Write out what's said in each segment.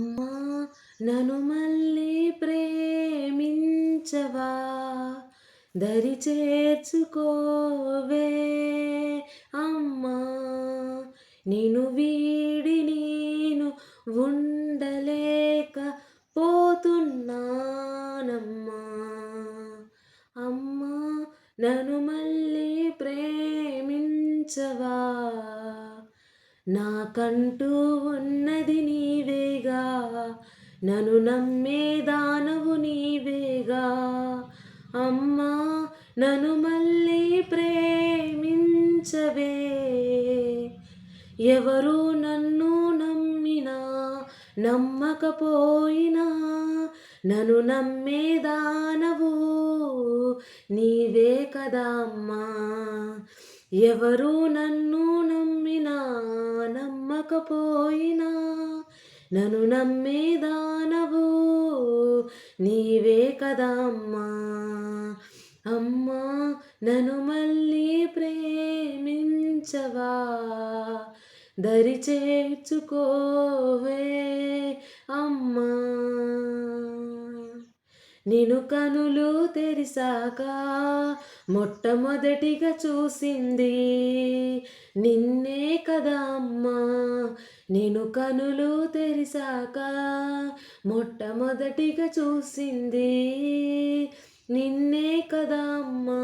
అమ్మా నన్ను మళ్ళీ ప్రేమించవా? దరి చేర్చుకోవే అమ్మా. నేను వీడి నేను ఉండలేక పోతున్నానమ్మా. అమ్మా నన్ను మళ్ళీ ప్రేమించవా? నాకంటూ ఉన్నది నీవేగా. నన్ను నమ్మే దానవు నీవేగా. అమ్మా నన్ను మళ్ళీ ప్రేమించవే. ఎవరు నన్ను నమ్మినా నమ్మకపోయినా నన్ను నమ్మే దానవు నీవే కదా అమ్మా. ఎవరు నన్ను నమ్మినా నమ్మకపోయినా నన్ను నమ్మేదానవు నీవే కదా అమ్మా అమ్మా నన్ను మళ్ళీ ప్రేమించవా? దరి చేర్చుకోవే అమ్మా. నేను కనులు తెరిసాక మొట్టమొదటిగా చూసింది నిన్నే కదా అమ్మా. నేను కనులు తెరిసాక మొట్టమొదటిగా చూసింది నిన్నే కదా అమ్మా.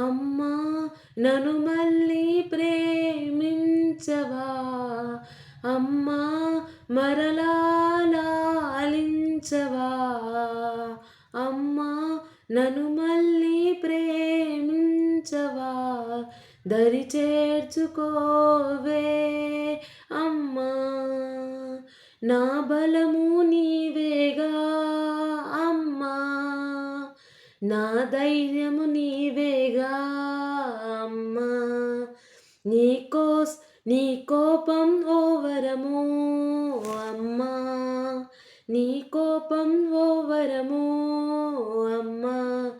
అమ్మా నన్ను మళ్ళీ ప్రేమించవా? అమ్మా మరలా లాలించవా అమ్మా నన్ను మళ్ళీ ప్రేమించవా? దరి చేర్చుకోవే. అమ్మా నా బలము నీవేగా? అమ్మా నా ధైర్యము నీవేగా? అమ్మా నీ కోస్ నీ కోపం ఓవరము అమ్మా నీ ఓ వరమో అమ్మా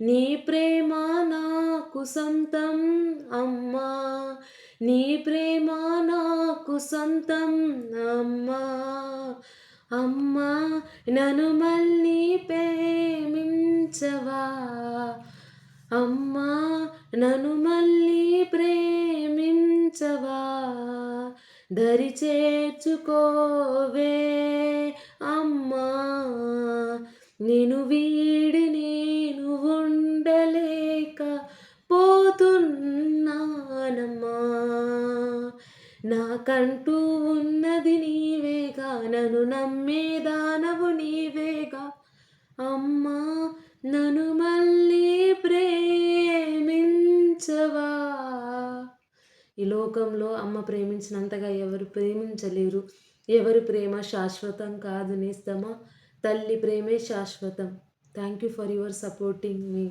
నీ ప్రేమ నాకు సంతం అమ్మా నీ ప్రేమ నాకు సంతం అమ్మా. అమ్మా నన్ను మళ్ళీ ప్రేమించవా? అమ్మా నన్ను మళ్ళీ ప్రేమించవా? దరి చేర్చుకోవే నేను వీడి నేను ఉండలేక పోతున్నానమ్మా. నాకంటూ ఉన్నది నీవేగా నన్ను నమ్మే దానవు నీవేగా. అమ్మా నన్ను మళ్ళీ ప్రేమించవా? ఈ లోకంలో అమ్మ ప్రేమించినంతగా ఎవరు ప్రేమించలేరు. ఎవరు ప్రేమ శాశ్వతం కాదు నేస్తమా తల్లి ప్రేమే శాశ్వతం. Thank you for your supporting me